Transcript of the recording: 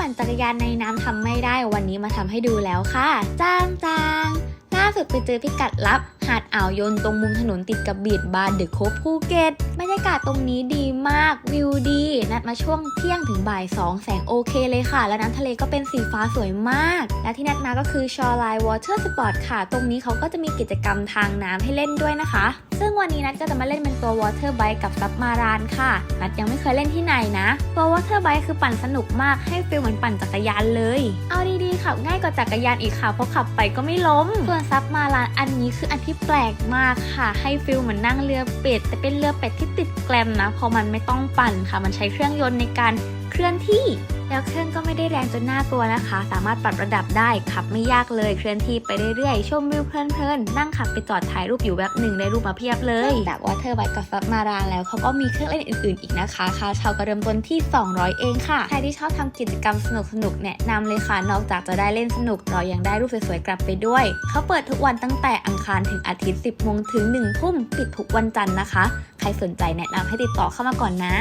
ปั่นจักรยานในน้ำทำไม่ได้วันนี้มาทำให้ดูแล้วค่ะ จ้างจางล่าสุดไปเจอพิกัดลับาดอ่าวยนตรงมุมถนนติดกับบีดบาร์เดอะโคฟภูเก็ตบรรยากาศตรงนี้ดีมากวิวดี นัดมาช่วงเที่ยงถึงบ่ายสองแสงโอเคเลยค่ะ และน้ำทะเลก็เป็นสีฟ้าสวยมาก และที่นัดมาก็คือ Shoreline Water Sport ค่ะ ตรงนี้เขาก็จะมีกิจกรรมทางน้ำให้เล่นด้วยนะคะ ซึ่งวันนี้นัดก็จะมาเล่นเป็นตัว Water Bike กับซับมารานค่ะ นัดยังไม่เคยเล่นที่ไหนนะ ตัว Water Bike คือปั่นสนุกมากให้ฟีลเหมือนปั่นจักรยานเลย เอาดีๆขับง่ายกว่าจักรยานอีกค่ะเพราะขับไปก็ไม่ล้ม ส่วนซับมารานอันนี้คืออันที่แปลกมากค่ะ ให้ฟิลเหมือนนั่งเรือเป็ด แต่เป็นเรือเป็ดที่ติดแกลมนะ เพราะมันไม่ต้องปั่นค่ะ มันใช้เครื่องยนต์ในการเคลื่อนที่ แล้วเครื่องก็ไม่ได้แรงจนน่ากลัวนะคะ สามารถปรับระดับได้ขับไม่ยากเลยเคลื่อนที่ไปเรื่อยๆ ชมวิวเพลินๆ นั่งขับไปจอดถ่ายรูปอยู่แบบหนึ่งได้รูปมาเพียบเลยจากวอเตอร์ไบค์กับซับมารานแล้วเขาก็มีเครื่องเล่นอื่นๆอีกนะคะค่าเช่าก็เริ่มต้นที่ 200 เองค่ะ ใครที่ชอบทำกิจกรรมสนุกๆแนะนำเลยค่ะ นอกจากจะได้เล่นสนุกเรายังได้รูปสวยๆกลับไปด้วย เขาเปิดทุกวันตั้งแต่อังคารถึงอาทิตย์ 10โมงถึง1ทุ่มปิดทุกวันจันทร์นะคะ ใครสนใจแนะนำให้ติดต่อเข้ามาก่อนนะ